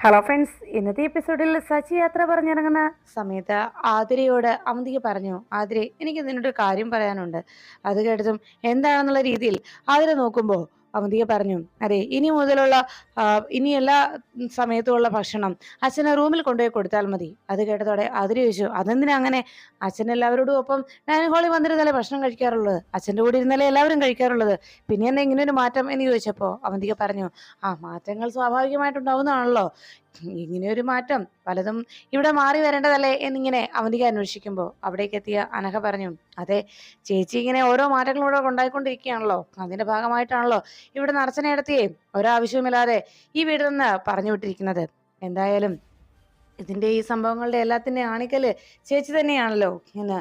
Hello friends ഇന്നത്തെ എപ്പിസോഡിൽ സച്ചി യാത്ര പറഞ്ഞിറങ്ങുന്ന സമയത്ത് ആതിരയോട് അവന്തിക്ക് പറഞ്ഞു ആതിരെ എനിക്ക് നിന്നോട് കാര്യം പറയാനുണ്ട്. അത് കേട്ടതും എന്താണെന്നുള്ള രീതിയിൽ ആതിര നോക്കുമ്പോൾ അവന്തിക പറഞ്ഞു അതെ ഇനി മുതലുള്ള ഇനി എല്ലാ സമയത്തുമുള്ള ഭക്ഷണം അച്ഛനെ റൂമിൽ കൊണ്ടുപോയി കൊടുത്താൽ മതി. അത് കേട്ടതോടെ ആതിര ചോദിച്ചു അതെന്തിനാ അങ്ങനെ? അച്ഛൻ എല്ലാവരോടും ഒപ്പം ഡൈനിങ് ഹാളിൽ വന്നിരുന്നല്ലേ ഭക്ഷണം കഴിക്കാറുള്ളത്? അച്ഛന്റെ കൂടെ ഇരുന്നല്ലേ എല്ലാവരും കഴിക്കാറുള്ളത്. പിന്നെ എന്നെ ഇങ്ങനെ ഒരു മാറ്റം? എന്ന് ചോദിച്ചപ്പോൾ അവന്തിക പറഞ്ഞു ആ മാറ്റങ്ങൾ സ്വാഭാവികമായിട്ടുണ്ടാവുന്നതാണല്ലോ. ഇങ്ങനെ ഒരു മാറ്റം പലതും ഇവിടെ മാറി വരേണ്ടതല്ലേ? എന്നിങ്ങനെ അവന്തിക അന്വേഷിക്കുമ്പോൾ അവിടേക്ക് എത്തിയ അനഘ പറഞ്ഞു അതെ ചേച്ചി ഇങ്ങനെ ഓരോ മാറ്റങ്ങളും ഇവിടെ ഉണ്ടായിക്കൊണ്ടിരിക്കുകയാണല്ലോ അതിന്റെ ഭാഗമായിട്ടാണല്ലോ ഇവിടെ നർച്ചനെ നടത്തിയേ ഒരാവശ്യവുമില്ലാതെ ഈ വീട് നിന്ന് പറഞ്ഞു വിട്ടിരിക്കുന്നത്. എന്തായാലും ഇതിന്റെ ഈ സംഭവങ്ങളുടെ എല്ലാത്തിന്റെ ആണിക്കൽ ചേച്ചി തന്നെയാണല്ലോ എന്ന്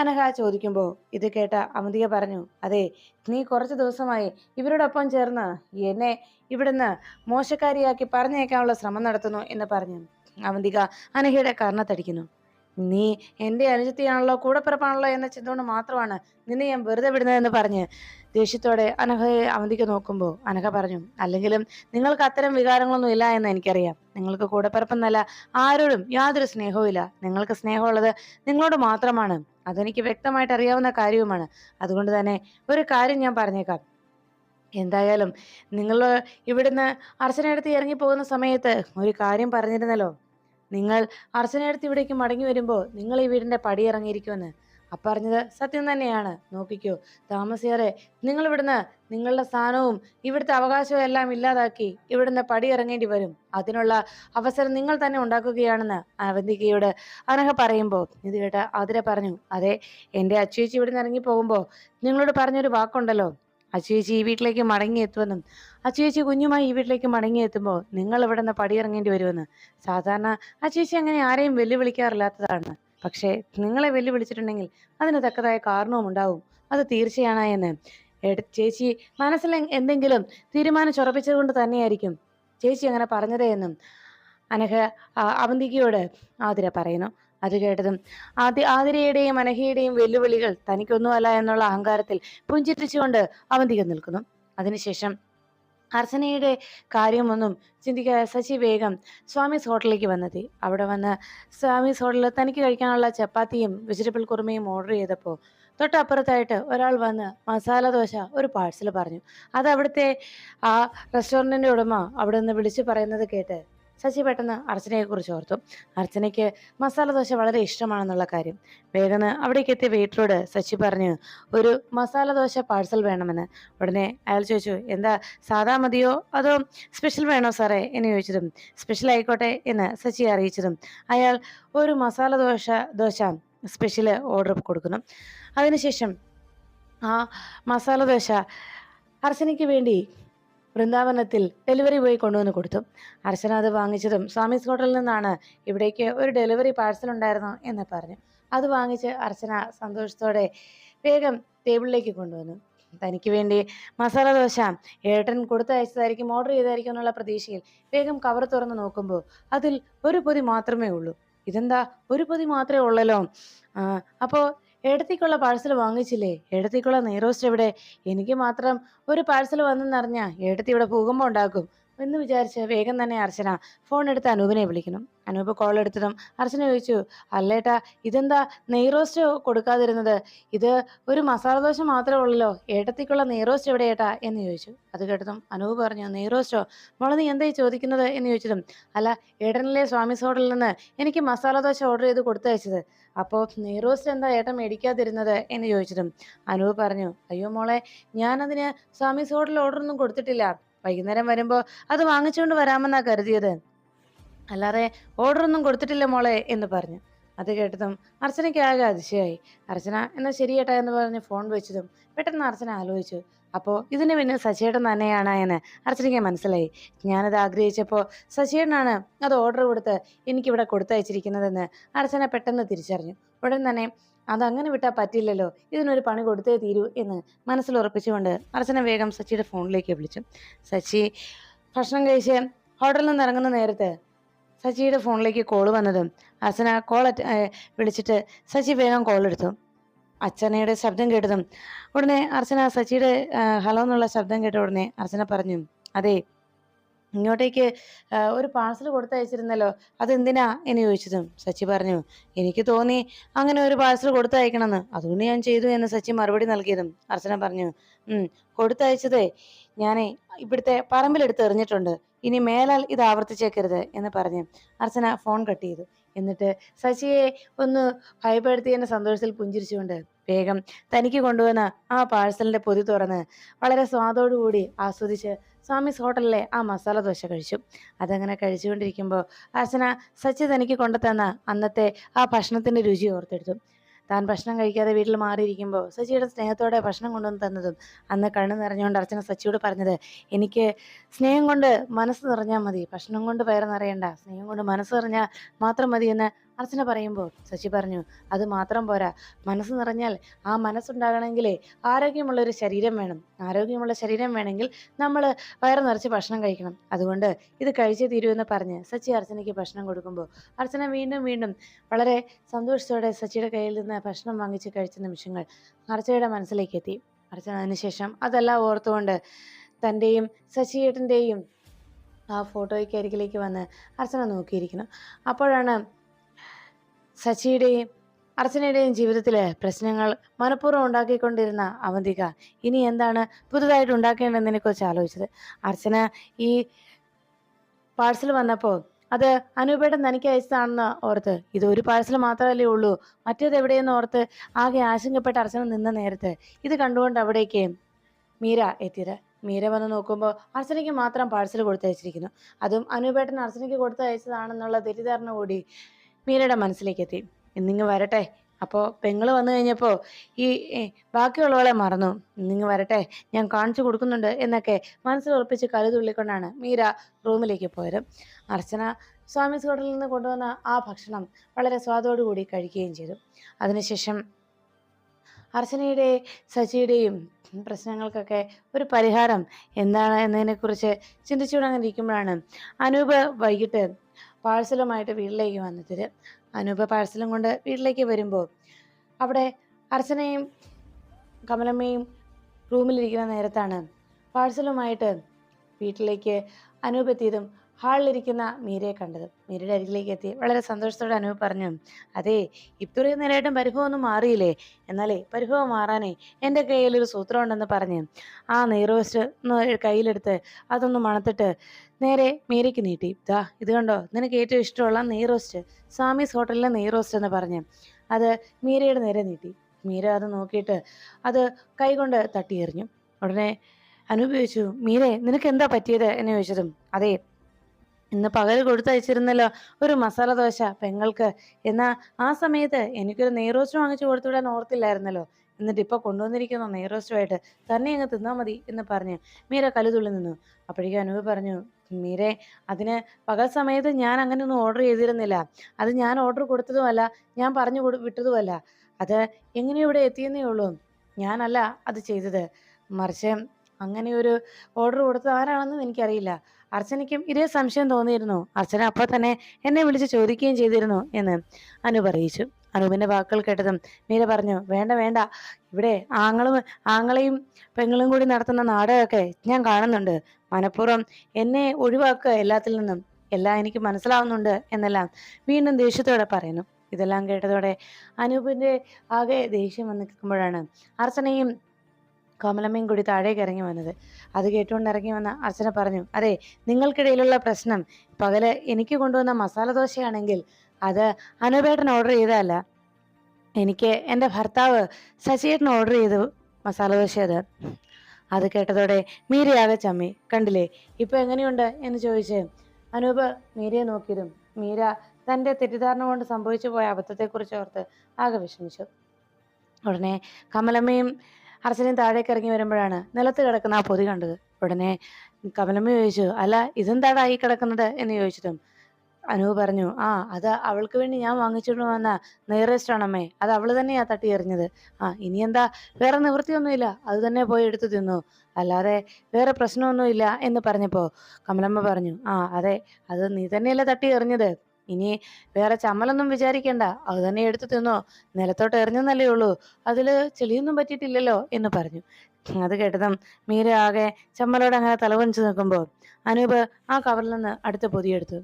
അനഘ ചോദിക്കുമ്പോൾ ഇത് കേട്ട അമിതിക പറഞ്ഞു അതെ നീ കുറച്ച് ദിവസമായി ഇവരോടൊപ്പം ചേർന്ന് എന്നെ ഇവിടുന്ന് മോശക്കാരിയാക്കി പറഞ്ഞേക്കാനുള്ള ശ്രമം നടത്തുന്നു എന്ന് പറഞ്ഞു. അവന്തിക അനഘയുടെ കർണത്തടിക്കുന്നു. നീ എന്റെ അനുജത്തിയാണല്ലോ കൂടപ്പിറപ്പാണല്ലോ എന്ന ചിന്ത കൊണ്ട് മാത്രമാണ് നിന്നെ ഞാൻ വെറുതെ വിടുന്നതെന്ന് പറഞ്ഞ് ദേഷ്യത്തോടെ അനഘയെ അവന്തിക്ക് നോക്കുമ്പോൾ അനഘ പറഞ്ഞു അല്ലെങ്കിലും നിങ്ങൾക്ക് അത്തരം വികാരങ്ങളൊന്നും ഇല്ല എന്ന് എനിക്കറിയാം. നിങ്ങൾക്ക് കൂടപ്പിറപ്പെന്നല്ല ആരോടും യാതൊരു സ്നേഹവും ഇല്ല. നിങ്ങൾക്ക് സ്നേഹമുള്ളത് നിങ്ങളോട് മാത്രമാണ്. അതെനിക്ക് വ്യക്തമായിട്ട് അറിയാവുന്ന കാര്യവുമാണ്. അതുകൊണ്ട് തന്നെ ഒരു കാര്യം ഞാൻ പറഞ്ഞേക്കാം. എന്തായാലും നിങ്ങൾ ഇവിടുന്ന് അർച്ചനയെടുത്ത് ഇറങ്ങി പോകുന്ന സമയത്ത് ഒരു കാര്യം പറഞ്ഞിരുന്നല്ലോ. നിങ്ങൾ അർച്ചനയടുത്ത് ഇവിടേക്ക് മടങ്ങി വരുമ്പോൾ നിങ്ങൾ ഈ വീടിന്റെ പടി ഇറങ്ങിയിരിക്കുമെന്ന് അപ്പറഞ്ഞത് സത്യം തന്നെയാണ്. നോക്കിക്കോ താമസിയാറെ നിങ്ങൾ ഇവിടുന്ന് നിങ്ങളുടെ സ്ഥാനവും ഇവിടുത്തെ അവകാശവും എല്ലാം ഇല്ലാതാക്കി ഇവിടുന്ന് പടി ഇറങ്ങേണ്ടി വരും. അതിനുള്ള അവസരം നിങ്ങൾ തന്നെ ഉണ്ടാക്കുകയാണെന്ന് അവന്തികയോട് അനഹ പറയുമ്പോൾ ഇത് കേട്ട ആതിര പറഞ്ഞു അതെ എന്റെ അച്ചുവേച്ചി ഇവിടുന്ന് ഇറങ്ങി പോകുമ്പോൾ നിങ്ങളോട് പറഞ്ഞൊരു വാക്കുണ്ടല്ലോ അച്ചുവേച്ചി ഈ വീട്ടിലേക്ക് മടങ്ങിയെത്തുമെന്നും അച്ചുചേച്ചി കുഞ്ഞുമായി ഈ വീട്ടിലേക്ക് മടങ്ങിയെത്തുമ്പോൾ നിങ്ങൾ ഇവിടെ നിന്ന് പടിയിറങ്ങേണ്ടി വരുമെന്ന് സാധാരണ അച്ചുചേച്ചി അങ്ങനെ ആരെയും വെല്ലുവിളിക്കാറില്ലാത്തതാണ്. പക്ഷേ നിങ്ങളെ വെല്ലുവിളിച്ചിട്ടുണ്ടെങ്കിൽ അതിന് തക്കതായ കാരണവും ഉണ്ടാവും. അത് തീർച്ചയാണ് എന്ന്. ചേച്ചി മനസ്സിൽ എന്തെങ്കിലും തീരുമാനിച്ചുറപ്പിച്ചത് കൊണ്ട് തന്നെയായിരിക്കും ചേച്ചി അങ്ങനെ പറഞ്ഞതേ എന്നും അനഘ അവന്തികയോട് ആതിര പറയുന്നു. അത് കേട്ടതും ആദ്യ ആതിരയുടെയും അനഹയുടെയും വെല്ലുവിളികൾ തനിക്കൊന്നുമല്ല എന്നുള്ള അഹങ്കാരത്തിൽ പുഞ്ചിരിച്ചുകൊണ്ട് അവന്തിക നിൽക്കുന്നു. അതിനുശേഷം അർച്ചനയുടെ കാര്യമൊന്നും ചിന്തിക്കാതെ ശശി വേഗം സ്വാമീസ് ഹോട്ടലിലേക്ക് വന്നെത്തി. അവിടെ വന്ന് സ്വാമീസ് ഹോട്ടലിൽ തനിക്ക് കഴിക്കാനുള്ള ചപ്പാത്തിയും വെജിറ്റബിൾ കുറുമയും ഓർഡർ ചെയ്തപ്പോൾ തൊട്ടപ്പുറത്തായിട്ട് ഒരാൾ വന്ന് മസാല ദോശ ഒരു പാഴ്സൽ പറഞ്ഞു. അത് അവിടുത്തെ ആ റെസ്റ്റോറന്റിന്റെ ഉടമ അവിടെ നിന്ന് വിളിച്ചു പറയുന്നത് കേട്ട് ശശി പെട്ടെന്ന് അർച്ചനയെക്കുറിച്ച് ഓർത്തു. അർച്ചനയ്ക്ക് മസാല ദോശ വളരെ ഇഷ്ടമാണെന്നുള്ള കാര്യം. വേഗം അവിടേക്ക് എത്തിയ വെയിറ്ററോട് ശശി പറഞ്ഞു ഒരു മസാല ദോശ പാഴ്സൽ വേണമെന്ന്. ഉടനെ അയാൾ ചോദിച്ചു എന്താ സാധാ മതിയോ? അതോ സ്പെഷ്യൽ വേണോ സാറേ? എന്ന് ചോദിച്ചതും സ്പെഷ്യൽ ആയിക്കോട്ടെ എന്ന് ശശി അറിയിച്ചതും അയാൾ ഒരു മസാല ദോശ ദോശ സ്പെഷ്യൽ ഓർഡർ കൊടുക്കുന്നു. അതിനുശേഷം ആ മസാല ദോശ അർച്ചനയ്ക്ക് വേണ്ടി വൃന്ദാവനത്തിൽ ഡെലിവറി ബോയ് കൊണ്ടുവന്ന് കൊടുത്തു. അർച്ചന അത് വാങ്ങിച്ചതും സ്വാമീസ് ഹോട്ടലിൽ നിന്നാണ് ഇവിടേക്ക് ഒരു ഡെലിവറി പാഴ്സൽ ഉണ്ടായിരുന്നു എന്ന് പറഞ്ഞു. അത് വാങ്ങിച്ച് അർച്ചന സന്തോഷത്തോടെ വേഗം ടേബിളിലേക്ക് കൊണ്ടുവന്നു. തനിക്ക് വേണ്ടി മസാല ദോശ ഏട്ടൻ കൊടുത്തയച്ചതായിരിക്കും ഓർഡർ ചെയ്തായിരിക്കും എന്നുള്ള പ്രതീക്ഷയിൽ വേഗം കവർ തുറന്ന് നോക്കുമ്പോൾ അതിൽ ഒരു പൊതി മാത്രമേ ഉള്ളൂ. ഇതെന്താ? ഒരു പൊതി മാത്രമേ ഉള്ളല്ലോ. ആ, അപ്പോ ഏടത്തേക്കുള്ള പാഴ്സൽ വാങ്ങിച്ചില്ലേ? ഏടത്തേക്കുള്ള നെയ്റോസ്റ്റ് എവിടെ? എനിക്ക് മാത്രം ഒരു പാഴ്സൽ വന്നെന്നറിഞ്ഞാൽ എടത്തി ഇവിടെ ഭൂകമ്പം ഉണ്ടാക്കും. എന്ന് വിചാരിച്ച് വേഗം തന്നെ അർച്ചന ഫോൺ എടുത്ത് അനൂപിനെ വിളിക്കണം അനൂപ് കോൾ എടുത്തതും അർച്ചന ചോദിച്ചു അല്ലേട്ടാ ഇതെന്താ നെയ്റോസ്റ്റ് കൊടുക്കാതിരുന്നത്? ഇത് ഒരു മസാല ദോശ മാത്രമേ ഉള്ളല്ലോ ഏട്ടത്തേക്കുള്ള നെയ്റോസ്റ്റ് എവിടെ ഏട്ടാ എന്ന് ചോദിച്ചു. അത് കേട്ടതും അനൂപ് പറഞ്ഞു നെയ്റോസ്റ്റോ മോളെ നീ എന്തായി ചോദിക്കുന്നത്? എന്ന് ചോദിച്ചതും അല്ല ഏട്ടനിലെ സ്വാമി ഹോട്ടലിൽ നിന്ന് എനിക്ക് മസാല ദോശ ഓർഡർ ചെയ്ത് കൊടുത്തയച്ചത് അപ്പോൾ നെയ്റോസ്റ്റ് എന്താ ഏട്ടൻ മേടിക്കാതിരുന്നത്? എന്ന് ചോദിച്ചതും അനൂപ് പറഞ്ഞു അയ്യോ മോളെ ഞാനതിന് സ്വാമി ഹോട്ടലിൽ ഓർഡർ ഒന്നും കൊടുത്തിട്ടില്ല. വൈകുന്നേരം വരുമ്പോൾ അത് വാങ്ങിച്ചുകൊണ്ട് വരാമെന്നാ കരുതിയത്. അല്ലാതെ ഓർഡർ ഒന്നും കൊടുത്തിട്ടില്ല മോളെ എന്ന് പറഞ്ഞു. അത് കേട്ടതും അർച്ചനയ്ക്ക് ആകെ അതിശയായി. അർച്ചന എന്നാ ശരിയേട്ടാ എന്ന് പറഞ്ഞ് ഫോൺ വെച്ചതും പെട്ടെന്ന് അർച്ചന ആലോചിച്ചു. അപ്പോൾ ഇതിന് പിന്നെ സച്ചേട്ടൻ തന്നെയാണ് എന്ന് അർച്ചനയ്ക്ക് മനസ്സിലായി. ഞാനത് ആഗ്രഹിച്ചപ്പോൾ സച്ചേട്ടനാണ് അത് ഓർഡർ കൊടുത്ത് എനിക്കിവിടെ കൊടുത്തയച്ചിരിക്കുന്നതെന്ന് അർച്ചന പെട്ടെന്ന് തിരിച്ചറിഞ്ഞു. ഉടൻ തന്നെ അതങ്ങനെ വിട്ടാൽ പറ്റില്ലല്ലോ ഇതിനൊരു പണി കൊടുത്തേ തീരൂ എന്ന് മനസ്സിൽ ഉറപ്പിച്ചുകൊണ്ട് അർച്ചന വേഗം സച്ചിയുടെ ഫോണിലേക്ക് വിളിച്ചു. സച്ചി ഭക്ഷണം കഴിച്ച് ഹോട്ടലിൽ നിന്ന് ഇറങ്ങുന്ന നേരത്ത് സച്ചിയുടെ ഫോണിലേക്ക് കോൾ വന്നതും അർച്ചന കോൾ വിളിച്ചിട്ട് സച്ചി വേഗം കോൾ എടുത്തു. അർച്ചനയുടെ ശബ്ദം കേട്ടതും ഉടനെ അർച്ചന സച്ചിയുടെ ഹലോ എന്നുള്ള ശബ്ദം കേട്ട ഉടനെ അർച്ചന പറഞ്ഞു അതെ ഇങ്ങോട്ടേക്ക് ഒരു പാഴ്സൽ കൊടുത്തയച്ചിരുന്നല്ലോ അതെന്തിനാ? എന്ന് ചോദിച്ചതും സച്ചി പറഞ്ഞു എനിക്ക് തോന്നി അങ്ങനെ ഒരു പാഴ്സൽ കൊടുത്തയക്കണമെന്ന് അതുകൊണ്ട് ഞാൻ ചെയ്തു എന്ന് സച്ചി മറുപടി നൽകിയതും അർച്ചന പറഞ്ഞു കൊടുത്തയച്ചതേ ഞാനേ ഇവിടുത്തെ പറമ്പിലെടുത്ത് എറിഞ്ഞിട്ടുണ്ട് ഇനി മേലാൽ ഇത് ആവർത്തിച്ചേക്കരുത് എന്ന് പറഞ്ഞു അർച്ചന ഫോൺ കട്ട് ചെയ്തു. എന്നിട്ട് സച്ചിയെ ഒന്ന് ഭയപ്പെടുത്തിയതിന്റെ സന്തോഷത്തിൽ പുഞ്ചിരിച്ചുകൊണ്ട് വേഗം തനിക്ക് കൊണ്ടുവന്ന ആ പാഴ്സലിന്റെ പൊതി തുറന്ന് വളരെ സ്വാദോടുകൂടി ആസ്വദിച്ച് സ്വാമിസ് ഹോട്ടലിലെ ആ മസാല ദോശ കഴിച്ചു. അതങ്ങനെ കഴിച്ചുകൊണ്ടിരിക്കുമ്പോൾ അർച്ചന സച്ചി തനിക്ക് കൊണ്ടുതന്ന അന്നത്തെ ആ ഭക്ഷണത്തിന്റെ രുചി ഓർത്തെടുത്തു. താൻ ഭക്ഷണം കഴിക്കാതെ വീട്ടിൽ മാറിയിരിക്കുമ്പോൾ സച്ചിയുടെ സ്നേഹത്തോടെ ഭക്ഷണം കൊണ്ടുവന്ന് തന്നതും അന്ന് കണ്ണു നിറഞ്ഞുകൊണ്ട് അർച്ചന സച്ചിയോട് പറഞ്ഞത് എനിക്ക് സ്നേഹം കൊണ്ട് മനസ്സ് നിറഞ്ഞാൽ മതി ഭക്ഷണം കൊണ്ട് വയറ് നിറയണ്ട സ്നേഹം കൊണ്ട് മനസ്സ് നിറഞ്ഞാൽ മാത്രം മതി എന്ന് അർച്ചന പറയുമ്പോൾ ശശി പറഞ്ഞു അത് മാത്രം പോരാ. മനസ്സ് നിറഞ്ഞാൽ ആ മനസ്സുണ്ടാകണമെങ്കിലേ ആരോഗ്യമുള്ള ഒരു ശരീരം വേണം. ആരോഗ്യമുള്ള ശരീരം വേണമെങ്കിൽ നമ്മൾ വയറ് നിറച്ച് ഭക്ഷണം കഴിക്കണം. അതുകൊണ്ട് ഇത് കഴിച്ചേ തീരുമെന്ന് പറഞ്ഞ് സച്ചി അർച്ചനയ്ക്ക് ഭക്ഷണം കൊടുക്കുമ്പോൾ അർച്ചന വീണ്ടും വീണ്ടും വളരെ സന്തോഷത്തോടെ സച്ചിയുടെ കയ്യിൽ നിന്ന് ഭക്ഷണം വാങ്ങിച്ച് കഴിച്ച നിമിഷങ്ങൾ അർച്ചനയുടെ മനസ്സിലേക്ക് എത്തി അർച്ചന അതിനുശേഷം അതെല്ലാം ഓർത്തുകൊണ്ട് തന്റെയും സച്ചിയേട്ടന്റെയും ആ ഫോട്ടോയ്ക്ക് അരികിലേക്ക് വന്ന് അർച്ചന നോക്കിയിരിക്കുന്നു. അപ്പോഴാണ് സച്ചിയുടെയും അർച്ചനയുടെയും ജീവിതത്തിലെ പ്രശ്നങ്ങൾ മനഃപൂർവം ഉണ്ടാക്കിക്കൊണ്ടിരുന്ന അവന്തിക ഇനി എന്താണ് പുതുതായിട്ട് ഉണ്ടാക്കേണ്ടതിനെ കുറിച്ച് ആലോചിച്ചത്? അർച്ചന ഈ പാഴ്സൽ വന്നപ്പോൾ അത് അനൂപേട്ടൻ തനിക്ക് അയച്ചതാണെന്ന് ഓർത്ത് ഇത് ഒരു പാഴ്സൽ മാത്രമല്ലേ ഉള്ളൂ മറ്റേത് എവിടെയെന്ന് ഓർത്ത് ആകെ ആശങ്കപ്പെട്ട് അർച്ചന നിന്ന നേരത്ത് ഇത് കണ്ടുകൊണ്ട് അവിടേക്ക് മീര എത്തിയത്. മീര വന്ന് നോക്കുമ്പോൾ അർച്ചനയ്ക്ക് മാത്രം പാഴ്സൽ കൊടുത്തയച്ചിരിക്കുന്നു. അതും അനൂപേട്ടൻ അർച്ചനയ്ക്ക് കൊടുത്തയച്ചതാണെന്നുള്ള തെറ്റിദ്ധാരണ കൂടി മീരയുടെ മനസ്സിലേക്ക് എത്തി ഇന്നിങ്ങ് വരട്ടെ. അപ്പോൾ പെങ്ങൾ വന്നു കഴിഞ്ഞപ്പോൾ ഈ ബാക്കിയുള്ളവളെ മറന്നു. ഇന്നിങ്ങ് വരട്ടെ. ഞാൻ കാണിച്ചു കൊടുക്കുന്നുണ്ട് എന്നൊക്കെ മനസ്സിൽ ഉറപ്പിച്ച് കരുതുള്ളിക്കൊണ്ടാണ് മീര റൂമിലേക്ക് പോയത്. അർച്ചന സ്വാമീസ് ഹോട്ടലിൽ നിന്ന് കൊണ്ടുവന്ന ആ ഭക്ഷണം വളരെ സ്വാദോടുകൂടി കഴിക്കുകയും ചെയ്തു. അതിനുശേഷം അർച്ചനയുടെ സച്ചിയുടെയും പ്രശ്നങ്ങൾക്കൊക്കെ ഒരു പരിഹാരം എന്താണ് എന്നതിനെക്കുറിച്ച് ചിന്തിച്ചുകൊണ്ടങ്ങനെ ഇരിക്കുമ്പോഴാണ് അനൂപ് വൈകിട്ട് പാഴ്സലുമായിട്ട് വീട്ടിലേക്ക് വന്നിട്ട് അനൂപ് പാഴ്സലും കൊണ്ട് വീട്ടിലേക്ക് വരുമ്പോൾ അവിടെ അർച്ചനയും കമലമ്മയും റൂമിലിരിക്കുന്ന നേരത്താണ് പാഴ്സലുമായിട്ട് വീട്ടിലേക്ക് അനൂപ് എത്തിയതും ഹാളിലിരിക്കുന്ന മീരയെ കണ്ടത്. മീരയുടെ അരികിലേക്ക് എത്തി വളരെ സന്തോഷത്തോടെ അനൂപ് പറഞ്ഞു അതെ ഇത്രയും നേരമായിട്ടും പരിഭവമൊന്നും മാറിയില്ലേ? എന്നാലേ പരിഭവം മാറാനേ എന്റെ കയ്യിലൊരു സൂത്രമുണ്ടെന്ന് പറഞ്ഞ് ആ നെയ്റോസ്റ്റ് ഒന്ന് കയ്യിലെടുത്ത് അതൊന്ന് മണത്തിട്ട് നേരെ മീരയ്ക്ക് നീട്ടി. ദാ ഇത് കണ്ടോ? നിനക്ക് ഏറ്റവും ഇഷ്ടമുള്ള നെയ് റോസ്റ്റ്. സ്വാമീസ് ഹോട്ടലിലെ നെയ് റോസ്റ്റ് എന്ന് പറഞ്ഞ്. അത് മീരയുടെ നേരെ നീട്ടി. മീര അത് നോക്കിയിട്ട് അത് കൈകൊണ്ട് തട്ടി എറിഞ്ഞു. ഉടനെ അനുഭവിച്ചു മീരെ നിനക്ക് എന്താ പറ്റിയത്? എന്ന് ചോദിച്ചതും അതെ ഇന്ന് പകൽ കൊടുത്തയച്ചിരുന്നല്ലോ ഒരു മസാല ദോശ പെങ്ങൾക്ക്. എന്നാൽ ആ സമയത്ത് എനിക്കൊരു നെയ് റോസ്റ്റ് വാങ്ങിച്ചു കൊടുത്തുവിടാൻ ഓർത്തില്ലായിരുന്നല്ലോ. എന്നിട്ട് ഇപ്പൊ കൊണ്ടുവന്നിരിക്കുന്നു നെയ് റോസ്റ്റുമായിട്ട്. തന്നെ അങ്ങ് തിന്നാ മതി എന്ന് പറഞ്ഞ് മീര കലുതുള്ളി നിന്നു. അപ്പോഴേക്കും അനുവ് പറഞ്ഞു മീരെ അതിന് പകൽ സമയത്ത് ഞാൻ അങ്ങനെയൊന്നും ഓർഡർ ചെയ്തിരുന്നില്ല. അത് ഞാൻ ഓർഡർ കൊടുത്തതുമല്ല ഞാൻ പറഞ്ഞു കൊടു വിട്ടതുമല്ല. അത് എങ്ങനെ ഇവിടെ എത്തിയെന്നേ ഉള്ളൂ. ഞാനല്ല അത് ചെയ്തത്. മറിച്ച് അങ്ങനെ ഒരു ഓർഡർ കൊടുത്തത് ആരാണെന്നും എനിക്കറിയില്ല. അർച്ചനയ്ക്കും ഇതേ സംശയം തോന്നിയിരുന്നു. അർച്ചന അപ്പോൾ തന്നെ എന്നെ വിളിച്ച് ചോദിക്കുകയും ചെയ്തിരുന്നു എന്ന് അനു അറിയിച്ചു അനൂപിന്റെ വാക്കുകൾ കേട്ടതും മീര പറഞ്ഞു വേണ്ട വേണ്ട. ഇവിടെ ആങ്ങളും ആങ്ങളെയും പെങ്ങളും കൂടി നടത്തുന്ന നാടകമൊക്കെ ഞാൻ കാണുന്നുണ്ട്. മനഃപൂർവം എന്നെ ഒഴിവാക്കുക എല്ലാത്തിൽ നിന്നും. എല്ലാം എനിക്ക് മനസ്സിലാവുന്നുണ്ട് എന്നെല്ലാം വീണ്ടും ദേഷ്യത്തോടെ പറയുന്നു. ഇതെല്ലാം കേട്ടതോടെ അനൂപിന്റെ ആകെ ദേഷ്യം വന്ന് നിൽക്കുമ്പോഴാണ് അർച്ചനയും കമലമ്മയും കൂടി താഴേക്ക് ഇറങ്ങി വന്നത്. അത് കേട്ടുകൊണ്ട് ഇറങ്ങി വന്ന അർച്ചന പറഞ്ഞു അതെ നിങ്ങൾക്കിടയിലുള്ള പ്രശ്നം. പകൽ എനിക്ക് കൊണ്ടുവന്ന മസാല ദോശയാണെങ്കിൽ അത് അനുപേട്ടൻ ഓർഡർ ചെയ്തതല്ല. എനിക്ക് എന്റെ ഭർത്താവ് ശശിയേട്ടൻ ഓർഡർ ചെയ്തു മസാല ദോശ അത്. അത് കേട്ടതോടെ മീരയാകെ ചമ്മി. കണ്ടില്ലേ? ഇപ്പോൾ എങ്ങനെയുണ്ട് എന്ന് ചോദിച്ച് അനൂപ് മീരയെ നോക്കിയതും മീര തന്റെ തെറ്റിദ്ധാരണ കൊണ്ട് സംഭവിച്ചു പോയ അബദ്ധത്തെക്കുറിച്ച് ഓർത്ത് ആകെ വിഷമിച്ചു. ഉടനെ കമലമ്മയും അർച്ചനയും താഴേക്ക് ഇറങ്ങി വരുമ്പോഴാണ് നിലത്ത് കിടക്കുന്ന ആ പൊതി കണ്ടത്. ഉടനെ കമലമ്മ ചോദിച്ചു അല്ല ഇതെന്താടാ ഈ കിടക്കുന്നത്? എന്ന് ചോദിച്ചതും അനൂപ് പറഞ്ഞു ആ അത് അവൾക്ക് വേണ്ടി ഞാൻ വാങ്ങിച്ചുകൊണ്ട് വന്ന നെയറസ്റ്റ് ആണമ്മേ അത് അവൾ തന്നെയാ തട്ടി എറിഞ്ഞത്. ആ ഇനി എന്താ? വേറെ നിവൃത്തിയൊന്നുമില്ല അത് തന്നെ പോയി എടുത്തു തിന്നു. അല്ലാതെ വേറെ പ്രശ്നമൊന്നുമില്ല എന്ന് പറഞ്ഞപ്പോ കമലമ്മ പറഞ്ഞു ആ അതെ അത് നീ തന്നെയല്ലേ തട്ടി എറിഞ്ഞത്. ഇനി വേറെ ചമ്മലൊന്നും വിചാരിക്കണ്ട അത് തന്നെ എടുത്തു തിന്നോ. നിലത്തോട്ട് എറിഞ്ഞെന്നല്ലേ ഉള്ളൂ. അതിൽ ചെളിയൊന്നും പറ്റിയിട്ടില്ലല്ലോ എന്ന് പറഞ്ഞു. അത് കേട്ടതും മീര ആകെ ചമ്മലോട് അങ്ങനെ തലവഞ്ചു നിൽക്കുമ്പോൾ അനൂപ് ആ കവറിൽ നിന്ന് അടുത്ത പൊതിയെടുത്തു.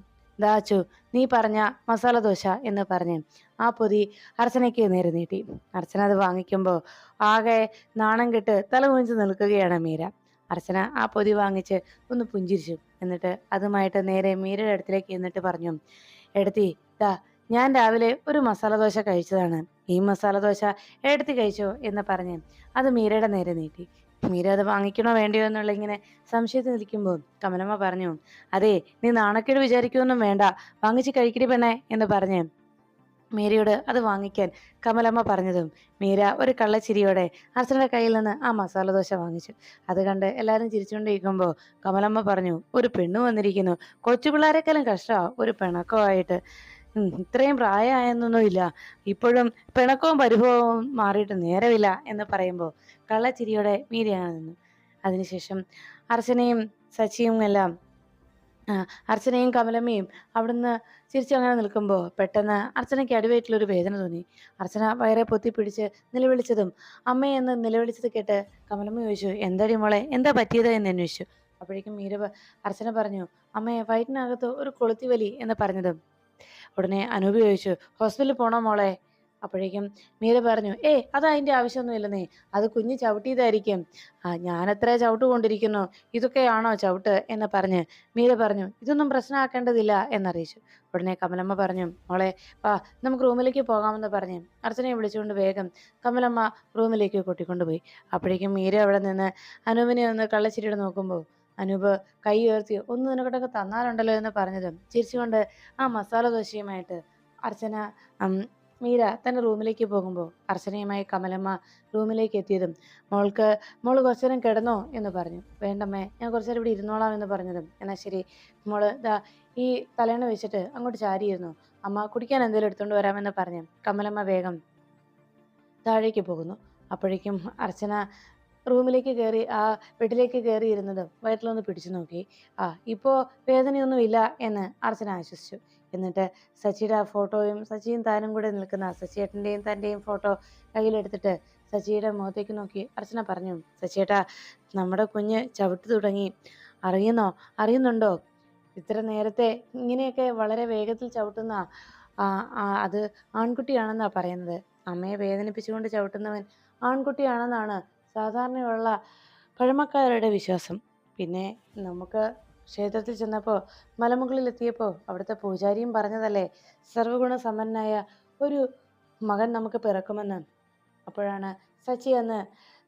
ദാച്ചു നീ പറഞ്ഞ മസാല ദോശ എന്ന് പറഞ്ഞ് ആ പൊതി അർച്ചനയ്ക്ക് നേരെ നീട്ടി. അർച്ചന അത് വാങ്ങിക്കുമ്പോൾ ആകെ നാണം കെട്ട് കുഞ്ഞു നിൽക്കുകയാണ് മീര. അർച്ചന ആ പൊതി വാങ്ങിച്ച് ഒന്ന് പുഞ്ചിരിച്ചു. എന്നിട്ട് അതുമായിട്ട് നേരെ മീരയുടെ അടുത്തിലേക്ക് എന്നിട്ട് പറഞ്ഞു എടുത്തി ദാ ഞാൻ രാവിലെ ഒരു മസാല ദോശ കഴിച്ചതാണ്. ഈ മസാല ദോശ എടുത്തി കഴിച്ചോ എന്ന് പറഞ്ഞ് അത് മീരയുടെ നേരെ നീട്ടി. മീര അത് വാങ്ങിക്കണോ വേണ്ടയോ എന്നുള്ള ഇങ്ങനെ സംശയത്തിൽ നിൽക്കുമ്പോൾ കമലമ്മ പറഞ്ഞു അതെ നീ നാണക്കേട് വിചാരിക്കുമൊന്നും വേണ്ട. വാങ്ങിച്ച് കഴിക്കടി പെണ്ണേ എന്ന് പറഞ്ഞ് മീരയോട് അത് വാങ്ങിക്കാൻ കമലമ്മ പറഞ്ഞതും മീര ഒരു കള്ളച്ചിരിയോടെ അർച്ചനയുടെ കയ്യിൽ നിന്ന് ആ മസാല ദോശ വാങ്ങിച്ചു. അത് കണ്ട് എല്ലാവരും ചിരിച്ചുകൊണ്ടിരിക്കുമ്പോൾ കമലമ്മ പറഞ്ഞു ഒരു പെണ്ണ് വന്നിരിക്കുന്നു. കൊച്ചു പിള്ളേരെക്കാളും കഷ്ടമാണ് ഒരു പിണക്കമായിട്ട് ഇത്രയും പ്രായമായെന്നൊന്നും ഇല്ല. ഇപ്പോഴും പിണക്കവും പരിഭവവും മാറിയിട്ട് നേരമില്ല എന്ന് പറയുമ്പോൾ കള്ളച്ചിരിയോടെ മീരയാണ് നിന്നു. അതിനുശേഷം അർച്ചനയും സച്ചിയും എല്ലാം അർച്ചനയും കമലമ്മയും അവിടുന്ന് ചിരിച്ചു അങ്ങനെ നിൽക്കുമ്പോൾ പെട്ടെന്ന് അർച്ചനയ്ക്ക് അടിവയറ്റിലൊരു വേദന തോന്നി. അർച്ചന വയറെ പൊത്തിപ്പിടിച്ച് നിലവിളിച്ചതും അമ്മയെന്ന് നിലവിളിച്ചത് കേട്ട് കമലമ്മ ചോദിച്ചു എന്താടി മോളെ എന്താ പറ്റിയത്? എന്ന് അന്വേഷിച്ചു. അപ്പോഴേക്കും മീര അർച്ചന പറഞ്ഞു അമ്മയെ വയറ്റിനകത്ത് ഒരു കൊളുത്തി വലി എന്ന് പറഞ്ഞതും ഉടനെ അനൂപ് ചോദിച്ചു ഹോസ്പിറ്റലിൽ പോണോ മോളെ? അപ്പോഴേക്കും മീര പറഞ്ഞു ഏ അത് അതിന്റെ ആവശ്യമൊന്നുമില്ലെന്നേ അത് കുഞ്ഞ് ചവിട്ടിയതായിരിക്കും. ആ ഞാനെത്ര ചവിട്ട് കൊണ്ടിരിക്കുന്നു ഇതൊക്കെയാണോ ചവിട്ട്? എന്ന് പറഞ്ഞ് മീര പറഞ്ഞു ഇതൊന്നും പ്രശ്നമാക്കേണ്ടതില്ല എന്നറിയിച്ചു. ഉടനെ കമലമ്മ പറഞ്ഞു മോളെ വാ നമുക്ക് റൂമിലേക്ക് പോകാമെന്ന് പറഞ്ഞ് അർച്ചനയെ വിളിച്ചുകൊണ്ട് വേഗം കമലമ്മ റൂമിലേക്ക് കൂട്ടിക്കൊണ്ടുപോയി. അപ്പോഴേക്കും മീര അവിടെ നിന്ന് അനുവിനെ ഒന്ന് കള്ളച്ചിരിയുടെ നോക്കുമ്പോൾ അനൂപ് കൈ ഉയർത്തി ഒന്ന് നിനക്കൊക്കെ തന്നാലുണ്ടല്ലോ എന്ന് പറഞ്ഞതും. ചിരിച്ചുകൊണ്ട് ആ മസാല ദോശയുമായിട്ട് അർച്ചന മീര തന്റെ റൂമിലേക്ക് പോകുമ്പോൾ അർച്ചനയുമായി കമലമ്മ റൂമിലേക്ക് എത്തിയതും മോൾക്ക് മോൾ കുറച്ചു നേരം കിടന്നോ എന്ന് പറഞ്ഞു. വേണ്ടമ്മേ ഞാൻ കുറച്ചു നേരം ഇവിടെ ഇരുന്നോളാം എന്ന് പറഞ്ഞതും. എന്നാൽ ശരി. മോൾ ദാ ഈ തലേണ വെച്ചിട്ട് അങ്ങോട്ട് ചാരിയിരുന്നു. അമ്മ കുടിക്കാൻ എന്തെങ്കിലും എടുത്തുകൊണ്ട് വരാമെന്ന് പറഞ്ഞു കമലമ്മ വേഗം താഴേക്ക് പോകുന്നു. അപ്പോഴേക്കും അർച്ചന റൂമിലേക്ക് കയറി ആ ബെഡിലേക്ക് കയറി ഇരുന്നത് വയറ്റിലൊന്ന് പിടിച്ചു നോക്കി. ആ ഇപ്പോൾ വേദനയൊന്നുമില്ല എന്ന് അർച്ചന ആശ്വസിച്ചു. എന്നിട്ട് സച്ചിയുടെ ആ ഫോട്ടോയും സച്ചിയും താനും കൂടെ നിൽക്കുന്ന സച്ചിയേട്ടന്റെയും തന്റെയും ഫോട്ടോ കയ്യിലെടുത്തിട്ട് സച്ചിയുടെ മുഖത്തേക്ക് നോക്കി അർച്ചന പറഞ്ഞു സച്ചിയേട്ടാ നമ്മുടെ കുഞ്ഞ് ചവിട്ടി തുടങ്ങി. അറിയുന്നോ? അറിയുന്നുണ്ടോ? ഇത്ര നേരത്തെ ഇങ്ങനെയൊക്കെ വളരെ വേഗത്തിൽ ചവിട്ടുന്ന അത് ആൺകുട്ടിയാണെന്നാണ് പറയുന്നത്. അമ്മയെ വേദനിപ്പിച്ചുകൊണ്ട് ചവിട്ടുന്നവൻ ആൺകുട്ടിയാണെന്നാണ് സാധാരണയുള്ള പഴമക്കാരുടെ വിശ്വാസം. പിന്നെ നമുക്ക് ക്ഷേത്രത്തിൽ ചെന്നപ്പോൾ മലമുകളിൽ എത്തിയപ്പോൾ അവിടുത്തെ പൂജാരിയും പറഞ്ഞതല്ലേ സമ്പന്നനായ ഒരു മകൻ നമുക്ക് പിറക്കുമെന്ന്. അപ്പോഴാണ് സച്ചി അന്ന്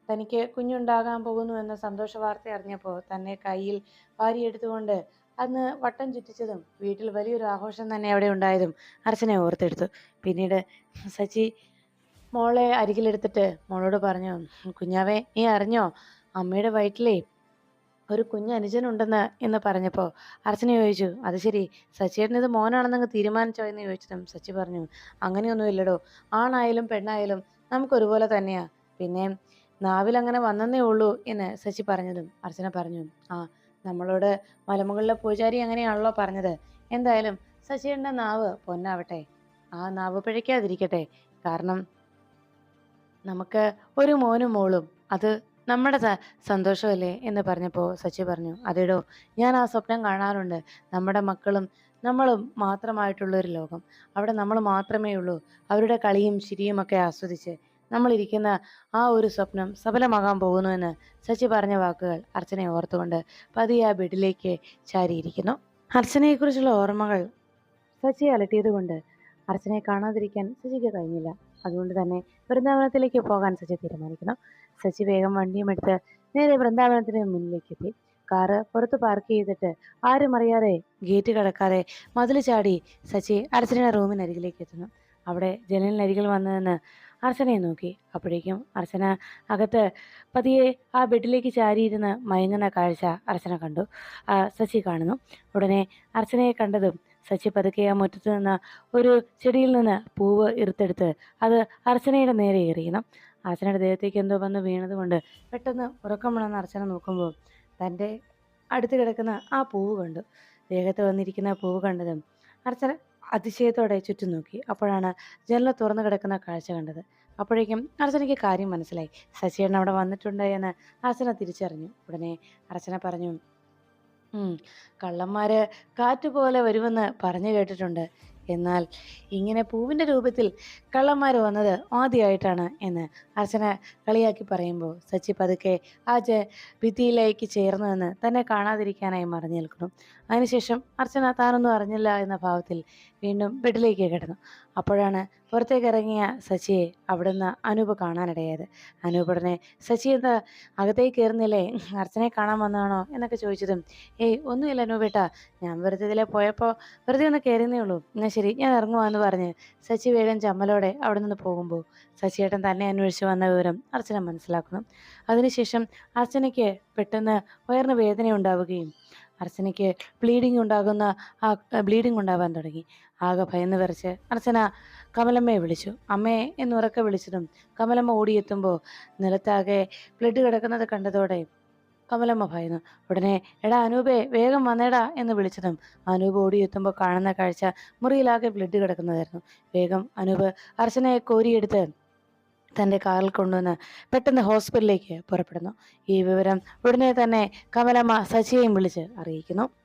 തനിക്ക് കുഞ്ഞുണ്ടാകാൻ പോകുന്നു എന്ന സന്തോഷ വാർത്ത അറിഞ്ഞപ്പോൾ തന്നെ കയ്യിൽ വാരിയെടുത്തുകൊണ്ട് അന്ന് വട്ടം ചുറ്റിച്ചതും വീട്ടിൽ വലിയൊരു ആഘോഷം തന്നെ അവിടെ ഉണ്ടായതും അർച്ചനെ ഓർത്തെടുത്തു. പിന്നീട് സച്ചി മോളെ അരികിലെടുത്തിട്ട് മോളോട് പറഞ്ഞു കുഞ്ഞാവേ നീ അറിഞ്ഞോ? അമ്മയുടെ വയറ്റിലേ ഒരു കുഞ്ഞനുജനുണ്ടെന്ന് എന്ന് പറഞ്ഞപ്പോൾ അർച്ചന ചോദിച്ചു അത് ശരി സച്ചിയേട്ടൻ ഇത് മോനാണെന്നങ്ങ് തീരുമാനിച്ചോ? എന്ന് ചോദിച്ചതും സച്ചി പറഞ്ഞു അങ്ങനെയൊന്നും ഇല്ലടോ ആണായാലും പെണ്ണായാലും നമുക്ക് ഒരുപോലെ തന്നെയാ. പിന്നെ നാവിൽ അങ്ങനെ വന്നേ ഉള്ളൂ എന്ന് സച്ചി പറഞ്ഞതും അർച്ചന പറഞ്ഞു ആ നമ്മളോട് മലമുകളിലെ പൂജാരി അങ്ങനെയാണല്ലോ പറഞ്ഞത്. എന്തായാലും സച്ചിയുടെ നാവ് പൊന്നാവട്ടെ. ആ നാവ് പിഴയ്ക്കാതിരിക്കട്ടെ. കാരണം നമുക്ക് ഒരു മോനും മോളും അത് നമ്മുടെ സന്തോഷമല്ലേ എന്ന് പറഞ്ഞപ്പോൾ സച്ചി പറഞ്ഞു അതേടോ ഞാൻ ആ സ്വപ്നം കാണാറുണ്ട്. നമ്മുടെ മക്കളും നമ്മളും മാത്രമായിട്ടുള്ളൊരു ലോകം. അവിടെ നമ്മൾ മാത്രമേ ഉള്ളൂ. അവരുടെ കളിയും ചിരിയും ഒക്കെ ആസ്വദിച്ച് നമ്മളിരിക്കുന്ന ആ ഒരു സ്വപ്നം സഫലമാകാൻ പോകുന്നുവെന്ന് സച്ചി പറഞ്ഞ വാക്കുകൾ അർച്ചനയെ ഓർത്തുകൊണ്ട് പതിയെ ആ ബെഡിലേക്ക് ചാരിയിരിക്കുന്നു. അർച്ചനയെക്കുറിച്ചുള്ള ഓർമ്മകൾ സച്ചി അലട്ടിയതുകൊണ്ട് അർച്ചനയെ കാണാതിരിക്കാൻ സച്ചിക്ക് കഴിഞ്ഞില്ല. അതുകൊണ്ട് തന്നെ വൃന്ദാവനത്തിലേക്ക് പോകാൻ സച്ചി തീരുമാനിക്കുന്നു. സച്ചി വേഗം വണ്ടിയും എടുത്ത് നേരെ വൃന്ദാവനത്തിന് മുന്നിലേക്ക് എത്തി. കാറ് പുറത്ത് പാർക്ക് ചെയ്തിട്ട് ആരും അറിയാതെ ഗേറ്റ് കടക്കാതെ മതിൽ ചാടി സച്ചി അർച്ചനയുടെ റൂമിനരികിലേക്ക് എത്തുന്നു. അവിടെ ജനലിനരികിൽ വന്നു നിന്ന് അർച്ചനയെ നോക്കി. അപ്പോഴേക്കും അർച്ചന അകത്ത് പതിയെ ആ ബെഡിലേക്ക് ചാരിയിരുന്ന് മയങ്ങുന്ന കാഴ്ച അർച്ചന കണ്ടു. സച്ചി കാണുന്നു. ഉടനെ അർച്ചനയെ കണ്ടതും സച്ചി പതുക്കെ ആ മുറ്റത്ത് നിന്ന് ഒരു ചെടിയിൽ നിന്ന് പൂവ് ഇറുത്തെടുത്ത് അത് അർച്ചനയുടെ നേരെ എറിയണം. അർച്ചനയുടെ ദേഹത്തേക്ക് എന്തോ വന്ന് വീണതുകൊണ്ട് പെട്ടെന്ന് ഉറക്കം അർച്ചന നോക്കുമ്പോൾ തന്റെ അടുത്ത് കിടക്കുന്ന ആ പൂവ് കണ്ടു. ദേഹത്ത് വന്നിരിക്കുന്ന പൂവ് കണ്ടതും അർച്ചന അതിശയത്തോടെ ചുറ്റും നോക്കി. അപ്പോഴാണ് ജനല തുറന്നു കിടക്കുന്ന കാഴ്ച കണ്ടത്. അപ്പോഴേക്കും അർച്ചനയ്ക്ക് കാര്യം മനസ്സിലായി. ശശിയേട്ടൻ അവിടെ വന്നിട്ടുണ്ട് എന്ന് അർച്ചന തിരിച്ചറിഞ്ഞു. ഉടനെ അർച്ചന പറഞ്ഞു "ഉം, കള്ളന്മാര് കാറ്റുപോലെ വരുമെന്ന് പറഞ്ഞു കേട്ടിട്ടുണ്ട്. എന്നാൽ ഇങ്ങനെ പൂവിന്റെ രൂപത്തിൽ കള്ളന്മാർ വന്നത് ആദ്യമായിട്ടാണ് എന്ന് അർച്ചന കളിയാക്കി പറയുമ്പോൾ സച്ചി പതുക്കെ ആ ഭിത്തിയിലേക്ക് ചേർന്നു നിന്ന് തന്നെ കാണാതിരിക്കാനായി മറിഞ്ഞു നിൽക്കുന്നു. അതിനുശേഷം അർച്ചന താനൊന്നും അറിഞ്ഞില്ല എന്ന ഭാവത്തിൽ വീണ്ടും ബെഡിലേക്ക് കിടന്നു. അപ്പോഴാണ് പുറത്തേക്ക് ഇറങ്ങിയ സച്ചിയെ അവിടുന്ന് അനൂപ് കാണാനിടയായത്. അനൂപ് ഉടനെ സച്ചി എന്താ അകത്തേക്ക് കയറുന്നില്ലേ? അർച്ചനെ കാണാൻ വന്നതാണോ? എന്നൊക്കെ ചോദിച്ചതും ഏയ് ഒന്നുമില്ല അനൂപേട്ടാ ഞാൻ വെറുതെ ഇതിലെ പോയപ്പോൾ വെറുതെ ഒന്ന് കയറുന്നേ ഉള്ളൂ. എന്നാൽ ശരി ഞാൻ ഇറങ്ങുവാന്ന് പറഞ്ഞ് സച്ചി വേഗം ചമ്മലോടെ അവിടെ നിന്ന് പോകുമ്പോൾ സച്ചിയേട്ടൻ തന്നെ അന്വേഷിച്ച് വന്ന വിവരം അർച്ചന മനസ്സിലാക്കുന്നു. അതിനുശേഷം അർച്ചനയ്ക്ക് പെട്ടെന്ന് വയറിന് വേദന ഉണ്ടാവുകയും അർച്ചനയ്ക്ക് ബ്ലീഡിംഗ് ഉണ്ടാകുന്ന ആ ബ്ലീഡിംഗ് ഉണ്ടാവാൻ തുടങ്ങി. ആകെ ഭയന്ന് വിറച്ച് അർച്ചന കമലമ്മയെ വിളിച്ചു. അമ്മയെ എന്ന് ഉറക്കെ വിളിച്ചതും കമലമ്മ ഓടിയെത്തുമ്പോൾ നിലത്താകെ ബ്ലഡ് കിടക്കുന്നത് കണ്ടതോടെ കമലമ്മ ഭയന്നു. ഉടനെ എടാ അനൂപേ വേഗം വന്നേടാ എന്ന് വിളിച്ചതും അനൂപ് ഓടിയെത്തുമ്പോൾ കാണുന്ന കാഴ്ച മുറിയിലാകെ ബ്ലഡ് കിടക്കുന്നതായിരുന്നു. വേഗം അനൂപ് അർച്ചനയെ കോരിയെടുത്ത് തന്റെ കാറിൽ കൊണ്ടുവന്ന് പെട്ടെന്ന് ഹോസ്പിറ്റലിലേക്ക് പുറപ്പെടുന്നു. ഈ വിവരം ഉടനെ തന്നെ കമലമ്മ സച്ചിയെയും വിളിച്ച് അറിയിക്കുന്നു.